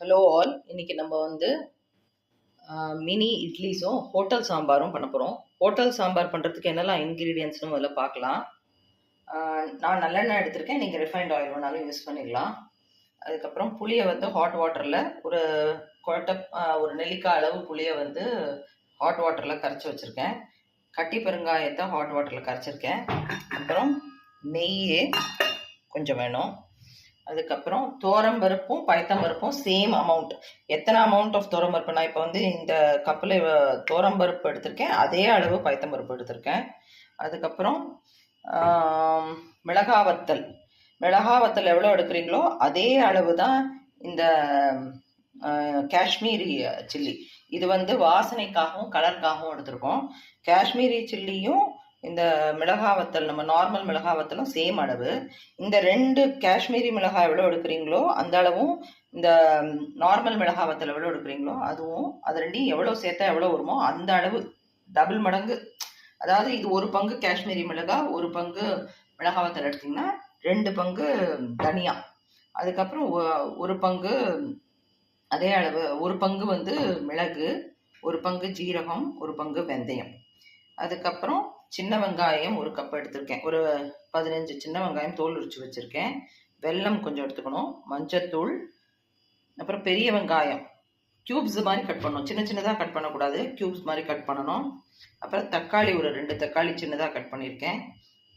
Hello all இன்னைக்கு நம்ம வந்து மினி இட்லிஸும் ஹோட்டல் சாம்பாரும் பண்ண போகிறோம் ஹோட்டல் சாம்பார் பண்ணுறதுக்கு என்னெல்லாம் இன்க்ரீடியன்ஸ்னு முதல்ல பார்க்கலாம். நான் நல்லெண்ணெய் எடுத்திருக்கேன். நீங்கள் ரிஃபைண்ட் ஆயில் வேணாலும் யூஸ் பண்ணிக்கலாம். அதுக்கப்புறம் புளியை வந்து ஹாட் வாட்டரில் ஒரு குழட்ட ஒரு நெல்லிக்காய் அளவு புளியை வந்து ஹாட் வாட்டரில் கரைச்சி வச்சுருக்கேன். கட்டி பெருங்காயத்தை ஹாட் வாட்டரில் கரைச்சிருக்கேன். அப்புறம் நெய்யே கொஞ்சம் வேணும். அதுக்கப்புறம் தோரம் பருப்பும் பயத்தம் பருப்பும் சேம் அமௌண்ட் எத்தனை அமௌண்ட் ஆஃப் தோரம் பருப்பு நான் இப்போ வந்து இந்த கப்பில் தோரம் பருப்பு எடுத்திருக்கேன். அதே அளவு பயத்தம் பருப்பு எடுத்திருக்கேன். அதுக்கப்புறம் மிளகா வத்தல். மிளகா வத்தல் எவ்வளோ எடுக்கிறீங்களோ அதே அளவு தான் இந்த காஷ்மீரி சில்லி. இது வந்து வாசனைக்காகவும் கலருக்காகவும் எடுத்திருக்கோம். காஷ்மீரி சில்லியும் இந்த மிளகா வத்தல் நம்ம நார்மல் மிளகா வத்தலும் சேம் அளவு. இந்த ரெண்டு காஷ்மீரி மிளகாய் எவ்வளோ எடுக்கிறீங்களோ அந்த அளவும் இந்த நார்மல் மிளகா வத்தல் எவ்வளோ எடுக்கிறீங்களோ அதுவும் அது ரெண்டையும் எவ்வளோ சேர்த்தா எவ்வளோ வருமோ அந்த அளவு டபுள் மடங்கு. அதாவது இது ஒரு பங்கு காஷ்மீரி மிளகாய் ஒரு பங்கு மிளகாய் வத்தல் எடுத்தீங்கன்னா ரெண்டு பங்கு தனியா. அதுக்கப்புறம் ஒரு பங்கு அதே அளவு ஒரு பங்கு வந்து மிளகு ஒரு பங்கு ஜீரகம் ஒரு பங்கு வெந்தயம். அதுக்கப்புறம் சின்ன வெங்காயம் ஒரு கப் எடுத்திருக்கேன். ஒரு பதினஞ்சு சின்ன வெங்காயம் தோல் உரிச்சு வச்சுருக்கேன். வெல்லம் கொஞ்சம் எடுத்துக்கணும். மஞ்சத்தூள் அப்புறம் பெரிய வெங்காயம். க்யூப்ஸ் மாதிரி கட் பண்ணணும். சின்ன சின்னதாக கட் பண்ணக்கூடாது. க்யூப்ஸ் மாதிரி கட் பண்ணணும். அப்புறம் தக்காளி ஒரு ரெண்டு தக்காளி சின்னதாக கட் பண்ணியிருக்கேன்.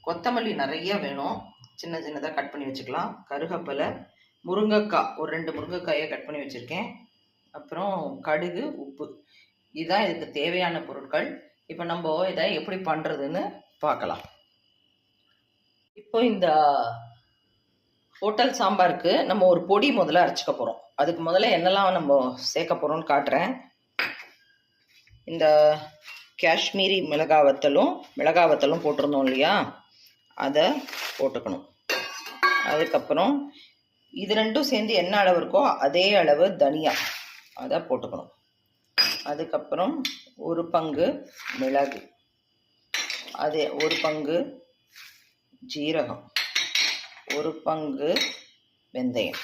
கொத்தமல்லி நிறைய வேணும். சின்ன சின்னதாக கட் பண்ணி வச்சுக்கலாம். கருகப்பிலை முருங்கைக்காய் ஒரு ரெண்டு முருங்கைக்காயை கட் பண்ணி வச்சுருக்கேன். அப்புறம் கடுகு உப்பு. இதுதான் இதுக்கு தேவையான பொருட்கள். இப்போ நம்ம இதை எப்படி பண்ணுறதுன்னு பார்க்கலாம். இப்போ இந்த ஹோட்டல் சாம்பாருக்கு நம்ம ஒரு பொடி முதல்ல அரைச்சிக்க போகிறோம் அதுக்கு முதல்ல என்னெல்லாம் நம்ம சேர்க்க போகிறோம்னு காட்டுறேன். இந்த காஷ்மீரி மிளகா வத்தலும் மிளகா வத்தலும் போட்டிருந்தோம் இல்லையா? அதை போட்டுக்கணும். அதுக்கப்புறம் இது ரெண்டும் சேர்ந்து என்ன அளவு இருக்கோ அதே அளவு தனியா அதை போட்டுக்கணும். அதுக்கப்புறம் ஒரு பங்கு மிளகு. அது ஒரு பங்கு ஜீரகம். ஒரு பங்கு வெந்தயம்.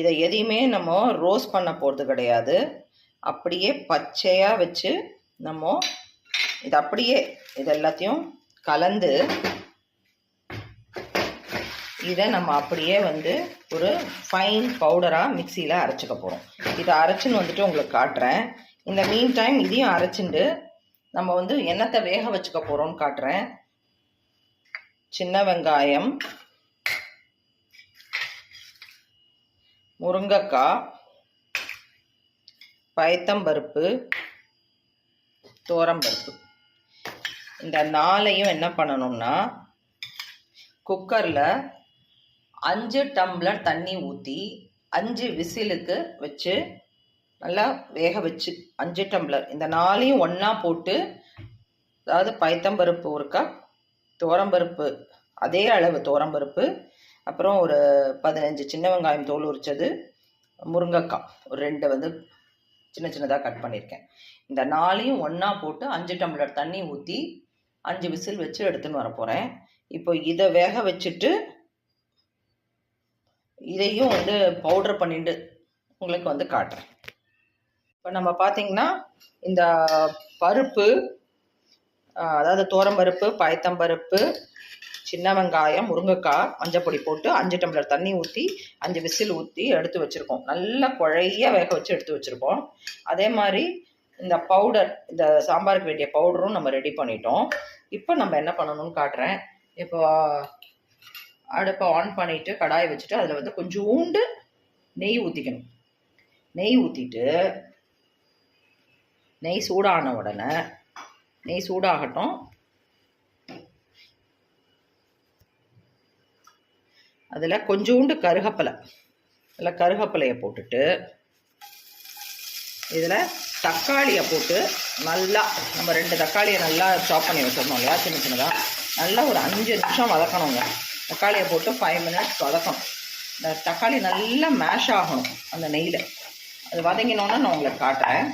இதை எதையுமே நம்ம ரோஸ்ட் பண்ண போகிறது கிடையாது. அப்படியே பச்சையாக வச்சு நம்ம இது அப்படியே இது எல்லாத்தையும் கலந்து இதை நம்ம அப்படியே வந்து ஒரு ஃபைன் பவுடராக மிக்சியில் அரைச்சிக்க போகிறோம் இதை அரைச்சின்னு வந்துட்டு உங்களுக்கு காட்டுறேன். இந்த மீன் டைம் இதையும் அரைச்சிண்டு நம்ம வந்து எண்ணத்தை வேக வச்சுக்க போகிறோம்னு காட்டுறேன். சின்ன வெங்காயம் முருங்கக்காய் பயத்தம்பருப்பு தோரம்பருப்பு இந்த நாளையும் என்ன பண்ணணும்னா குக்கரில் அஞ்சு டம்ளர் தண்ணி ஊற்றி அஞ்சு விசிலுக்கு வச்சு நல்லா வேக வச்சு அஞ்சு டம்ளர். இந்த நாளையும் ஒன்றா போட்டு அதாவது பயத்தம்பருப்பு ஒரு கப் தோரம்பருப்பு அதே அளவு தோரம்பருப்பு அப்புறம் ஒரு பதினஞ்சு சின்ன வெங்காயம் தோல் உரிச்சது முருங்கைக்காய் ஒரு ரெண்டு வந்து சின்ன சின்னதாக கட் பண்ணியிருக்கேன் இந்த நாளையும் ஒன்றா போட்டு அஞ்சு டம்ளர் தண்ணி ஊற்றி அஞ்சு விசில் வச்சு எடுத்துன்னு வர போகிறேன் இப்போ இதை வேக வச்சுட்டு இதையும் வந்து பவுடர் பண்ணிட்டு உங்களுக்கு வந்து காட்டுறேன். இப்போ நம்ம பார்த்தீங்கன்னா இந்த பருப்பு அதாவது தோரம்பருப்பு பயத்தம்பருப்பு சின்ன வெங்காயம் முருங்கைக்காய் மஞ்சப்பொடி போட்டு அஞ்சு டம்ளர் தண்ணி ஊற்றி அஞ்சு விசில் ஊற்றி எடுத்து வச்சுருக்கோம். நல்லா குழைய வேக வச்சு எடுத்து வச்சுருக்கோம். அதே மாதிரி இந்த பவுடர் இந்த சாம்பாருக்கு வேண்டிய பவுடரும் நம்ம ரெடி பண்ணிட்டோம். இப்போ நம்ம என்ன பண்ணணும்னு காட்டுறேன். இப்போ அடுப்பை ஆன் பண்ணிட்டு கடாயை வச்சுட்டு அதில் வந்து கொஞ்சோண்டு நெய் ஊற்றிக்கணும் நெய் ஊற்றிட்டு நெய் சூடான உடனே நெய் சூடாகட்டும். அதில் கொஞ்சோண்டு கருகப்பலை அதில் கருகப்பலையை போட்டுட்டு இதில் தக்காளியை போட்டு நல்லா நம்ம ரெண்டு தக்காளியை நல்லா சாப் பண்ணி வச்சிடணும் இல்லையா சின்ன சின்னதாக நல்லா ஒரு அஞ்சு நிமிஷம் வதக்கணுங்க. தக்காளியை போட்டு ஃபைவ் மினிட்ஸ் வதக்கணும். இந்த தக்காளி நல்லா மேஷ் ஆகணும் அந்த நெய்யில். அது வதங்கினோன்னே நான் உங்களுக்கு காட்டுறேன்.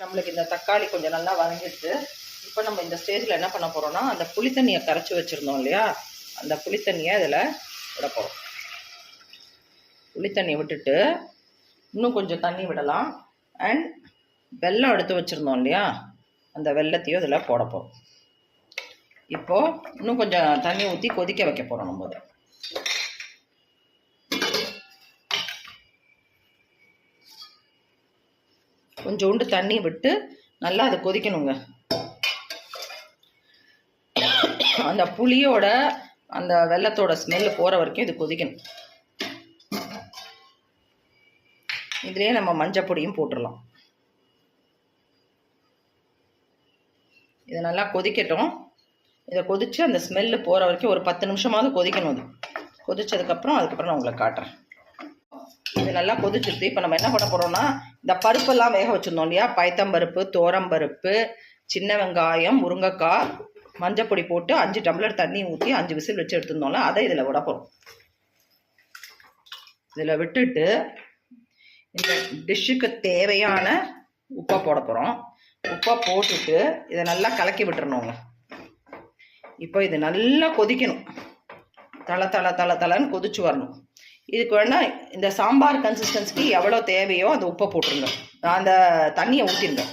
நம்மளுக்கு இந்த தக்காளி கொஞ்சம் நல்லா வதங்கிடுச்சு. இப்போ நம்ம இந்த ஸ்டேஜில் என்ன பண்ண போகிறோம்னா அந்த புளித்தண்ணியை கரைச்சி வச்சுருந்தோம் இல்லையா? அந்த புளித்தண்ணியை அதில் விட போகிறோம் புளித்தண்ணி விட்டுட்டு இன்னும் கொஞ்சம் தண்ணி விடலாம். அண்ட் வெல்லம் எடுத்து வச்சுருந்தோம் இல்லையா? அந்த வெல்லத்தையும் இதில் போட போகிறோம் இப்போது இன்னும் கொஞ்சம் தண்ணி ஊற்றி கொதிக்க வைக்க போகிறோம் நம்ம கொஞ்சோண்டு தண்ணி விட்டு நல்லா அதை கொதிக்கணுங்க. அந்த புளியோட அந்த வெள்ளத்தோட ஸ்மெல்லு போகிற வரைக்கும் இது கொதிக்கணும். இதுலேயே நம்ம மஞ்சள் பொடியும் போட்டுடலாம் இதை நல்லா கொதிக்கட்டும். இதை கொதித்து அந்த ஸ்மெல்லு போகிற வரைக்கும் ஒரு பத்து நிமிஷமாவது கொதிக்கணும் அது. கொதித்ததுக்கப்புறம் அதுக்கப்புறம் நான் உங்களுக்கு காட்டுறேன். இது நல்லா கொதிச்சிருது இப்போ நம்ம என்ன பண்ண போகிறோம்னா இந்த பருப்பெல்லாம் வேக வச்சுருந்தோம் இல்லையா? பயத்தம்பருப்பு தோரம்பருப்பு சின்ன வெங்காயம் முருங்கைக்காய் மஞ்சப்பொடி போட்டு அஞ்சு டம்ளர் தண்ணி ஊற்றி அஞ்சு விசில் வச்சு எடுத்துருந்தோம்ல அதை இதில் விட போகிறோம் இதில் விட்டுட்டு இந்த டிஷ்ஷுக்கு தேவையான உப்பை போட போகிறோம் உப்பை போட்டுட்டு இதை நல்லா கலக்கி விட்டுறணுங்க. இப்போ இது நல்லா கொதிக்கணும். தலை தலை தலை தலைன்னு கொதிச்சு வரணும். இதுக்கு வேணால் இந்த சாம்பார் கன்சிஸ்டன்சிக்கு எவ்வளோ தேவையோ அந்த உப்பை போட்டுருங்க. அந்த தண்ணியை ஊற்றிருங்க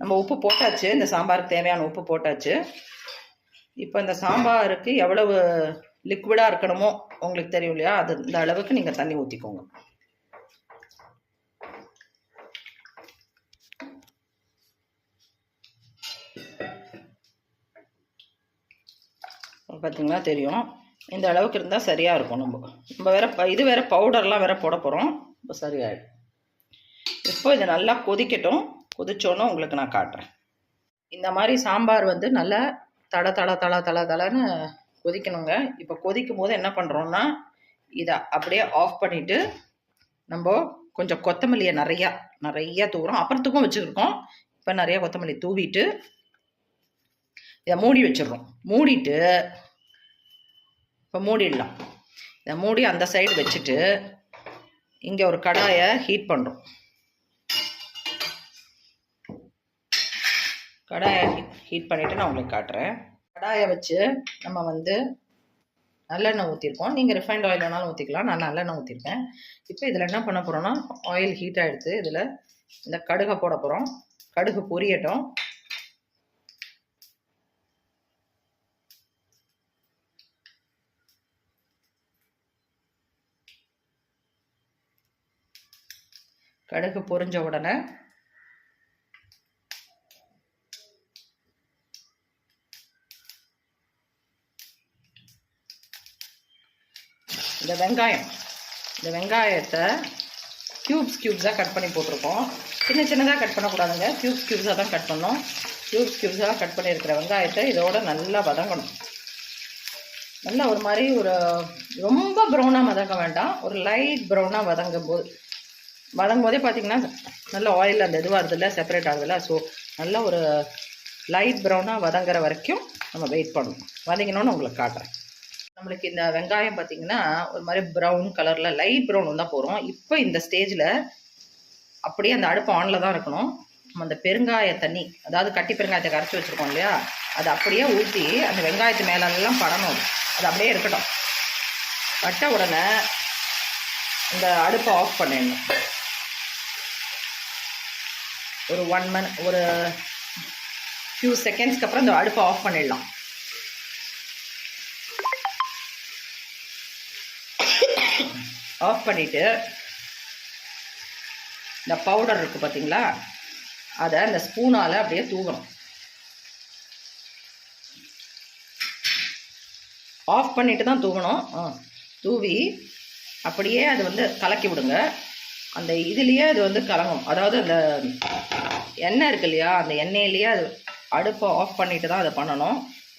நம்ம உப்பு போட்டாச்சு இந்த சாம்பாருக்கு தேவையான உப்பு போட்டாச்சு. இப்போ இந்த சாம்பாருக்கு எவ்வளவு லிக்விடாக இருக்கணுமோ உங்களுக்கு தெரியும் இல்லையா? அது இந்த அளவுக்கு நீங்கள் தண்ணி ஊற்றிக்கோங்க பார்த்தீங்கன்னா தெரியும். இந்த அளவுக்கு இருந்தால் சரியாக இருக்கும் நம்ம. நம்ம வேற இது வேற பவுடர்லாம் வேற போட போகிறோம் இப்போ சரியாயிடும் இப்போ இது நல்லா கொதிக்கட்டும். கொதிச்சோன்னு உங்களுக்கு நான் காட்டுறேன். இந்த மாதிரி சாம்பார் வந்து நல்லா தட தட தள தள தளன்னு கொதிக்கணுங்க. இப்போ கொதிக்கும் போது என்ன பண்ணுறோம்னா இதை அப்படியே ஆஃப் பண்ணிவிட்டு நம்ம கொஞ்சம் கொத்தமல்லியை நிறையா நிறையா தூவுறோம். அப்புறத்துக்கும் வச்சுருக்கோம். இப்போ நிறைய கொத்தமல்லி தூவிட்டு இதை மூடி வச்சிடுறோம். மூடிட்டு இப்போ மூடிடலாம். இதை மூடி அந்த சைடு வச்சுட்டு இங்கே ஒரு கடாயை ஹீட் பண்ணுறோம் கடாயை ஹீட் பண்ணிவிட்டு நான் உங்களுக்கு காட்டுறேன். கடாயை வச்சு நம்ம வந்து நல்லெண்ணெய் ஊற்றிருக்கோம் நீங்கள் ரிஃபைண்ட் ஆயில் வேணாலும் ஊற்றிக்கலாம் நான் நல்லெண்ணெய் ஊற்றிருக்கேன் இப்போ இதில் என்ன பண்ண போகிறோன்னா ஆயில் ஹீட் ஆகிடுது இதில் இந்த கடுகை போட போகிறோம் கடுகு பொரியட்டும். கடுகு பொரிஞ்ச உடனே இந்த வெங்காயம். இந்த வெங்காயத்தை க்யூப்ஸ் க்யூப்ஸாக கட் பண்ணி போட்டிருக்கோம். சின்ன சின்னதாக கட் பண்ணக்கூடாதுங்க. க்யூப்ஸ் க்யூப்ஸாக தான் கட் பண்ணோம் க்யூப்ஸ் க்யூப்ஸாக கட் பண்ணியிருக்கிற வெங்காயத்தை இதோட நல்லா வதங்கணும். நல்லா ஒரு மாதிரி ஒரு ரொம்ப ப்ரௌனாக வதங்க வேண்டாம். ஒரு லைட் ப்ரௌனாக வதங்கும் போது வதங்கும் போதே பார்த்தீங்கன்னா நல்ல ஆயில் அந்த இது இருந்ததில்ல செப்பரேட் ஆகுதுல்ல. ஸோ நல்ல ஒரு லைட் ப்ரௌனாக வதங்குற வரைக்கும் நம்ம வெயிட் பண்ணணும். வதங்கினோன்னு உங்களுக்கு காட்டுறேன். நம்மளுக்கு இந்த வெங்காயம் பார்த்தீங்கன்னா ஒரு மாதிரி ப்ரௌன் கலரில் லைட் ப்ரௌன் தான் போகிறோம் இப்போ இந்த ஸ்டேஜில் அப்படியே அந்த அடுப்பு ஆனில் தான் இருக்கணும். நம்ம அந்த பெருங்காய தண்ணி அதாவது கட்டி பெருங்காயத்தை கரைச்சி வச்சுருக்கோம் இல்லையா? அதை அப்படியே ஊற்றி அந்த வெங்காயத்து மேலெல்லாம் படணும். அது. அது அப்படியே இருக்கட்டும். பட்ட உடனே இந்த அடுப்பை ஆஃப் பண்ணிடணும். ஒரு ஒன் மந்த் ஒரு ஃபியூ செகண்ட்ஸ்க்கு அப்புறம் இந்த அடுப்பை ஆஃப் பண்ணிடலாம். ஆஃப் பண்ணிவிட்டு இந்த பவுடர் இருக்குது பார்த்தீங்களா அதை அந்த ஸ்பூனால் அப்படியே தூவணும். ஆஃப் பண்ணிட்டு தான் தூவணும். ஆ தூவி அப்படியே அது வந்து கலக்கி விடுங்க. அந்த இதுலேயே அது வந்து கலங்கும். அதாவது அந்த எண்ணெய் இருக்கு இல்லையா அந்த எண்ணெயிலேயே அது அடுப்பை ஆஃப் பண்ணிட்டு தான் அதை பண்ணணும்.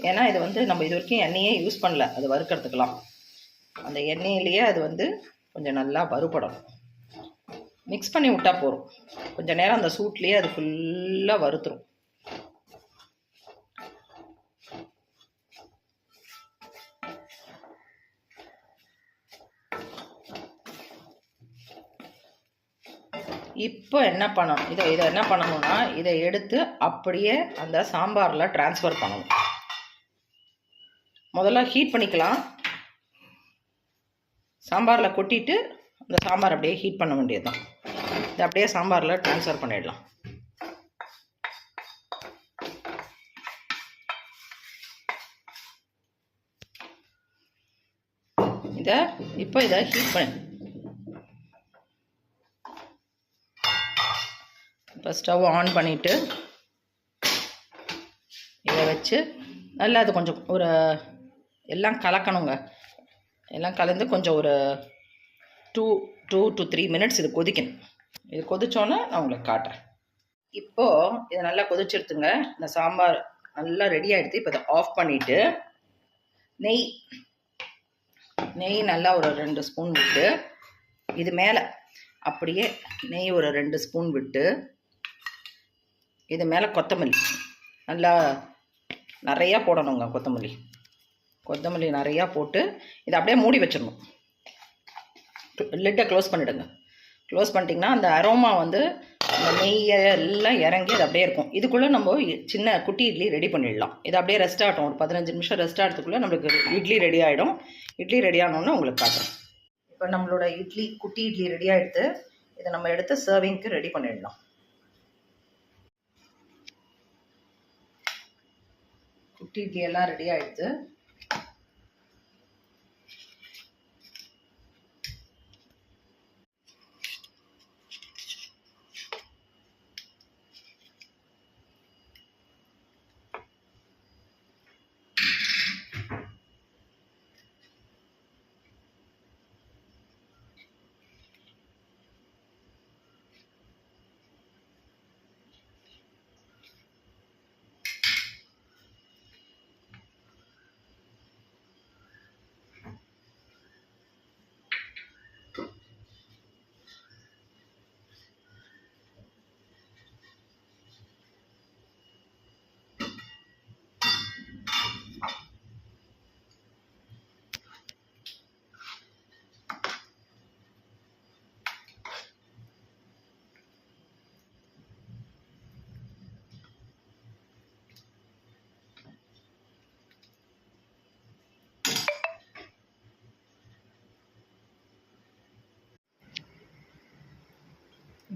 ஏன்னா இது வந்து நம்ம இது வரைக்கும் எண்ணெயே யூஸ் பண்ணல அது வறுக்கிறதுக்கெலாம் அந்த எண்ணெயிலேயே அது வந்து கொஞ்சம் நல்லா வறுபடணும். மிக்ஸ் பண்ணி விட்டா போதும். கொஞ்சம் நேரம் அந்த சூட்லேயே அது ஃபுல்லாக வறுத்துரும். இப்போ என்ன பண்ணணும்? இதை இதை என்ன பண்ணணும்னா இதை எடுத்து அப்படியே அந்த சாம்பாரில் ட்ரான்ஸ்ஃபர் பண்ணணும். முதல்ல ஹீட் பண்ணிக்கலாம். சாம்பாரில் கொட்டிட்டு அந்த சாம்பார் அப்படியே ஹீட் பண்ண வேண்டியது தான் இதை அப்படியே சாம்பாரில் ட்ரான்ஸ்ஃபர் பண்ணிடலாம். இதை இப்போ இதை ஹீட் பண்ணி. இப்போ ஸ்டவ் ஆன் பண்ணிவிட்டு இதை வச்சு நல்லா அது கொஞ்சம் ஒரு எல்லாம் கலக்கணுங்க. எல்லாம் கலந்து கொஞ்சம் ஒரு two two to three minutes இது கொதிக்கணும். இது கொதிச்சோன்னே நான் உங்களுக்கு காட்டுறேன். இப்போது இதை நல்லா கொதிச்சிருத்துங்க. இந்த சாம்பார் நல்லா ரெடி ஆகிடுது இப்போ இதை ஆஃப் பண்ணிவிட்டு நெய் நெய் நல்லா ஒரு ரெண்டு ஸ்பூன் விட்டு இது மேலே அப்படியே நெய் ஒரு ரெண்டு ஸ்பூன் விட்டு இது மேலே கொத்தமல்லி. நல்லா நிறையா போடணுங்க கொத்தமல்லி. கொத்தமல்லி நிறையா போட்டு இதை அப்படியே மூடி வச்சிடணும். லிட்டை க்ளோஸ் பண்ணிவிடுங்க க்ளோஸ் பண்ணிட்டிங்கன்னா அந்த அரோமா வந்து அந்த நெய்யை எல்லாம் இறங்கி அது அப்படியே இருக்கும். இதுக்குள்ளே நம்ம சின்ன குட்டி இட்லி ரெடி பண்ணிடலாம். இது அப்படியே ரெஸ்ட் ஆகட்டும். ஒரு பதினஞ்சு நிமிஷம் ரெஸ்ட் ஆகிறதுக்குள்ளே நம்மளுக்கு இட்லி ரெடி ஆகிடும் இட்லி ரெடி ஆனோன்னு உங்களுக்கு காட்டுறேன். இப்போ நம்மளோட இட்லி குட்டி இட்லி ரெடி ஆகிடுத்து இதை நம்ம எடுத்து சர்விங்க்கு ரெடி பண்ணிடலாம். குட்டி இட்லி எல்லாம் ரெடி ஆகிடுது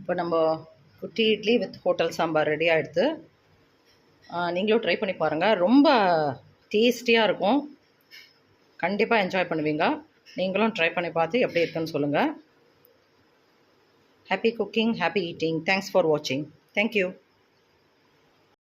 இப்போ நம்ம குட்டி idli with hotel sambar ready ஆகிடுது நீங்களும் ட்ரை பண்ணி பாருங்கள் ரொம்ப டேஸ்டியாக இருக்கும். கண்டிப்பாக என்ஜாய் பண்ணுவீங்க. நீங்களும் ட்ரை பண்ணி பார்த்து எப்படி இருக்குன்னு சொல்லுங்கள் happy cooking happy eating thanks for வாட்சிங் தேங்க்யூ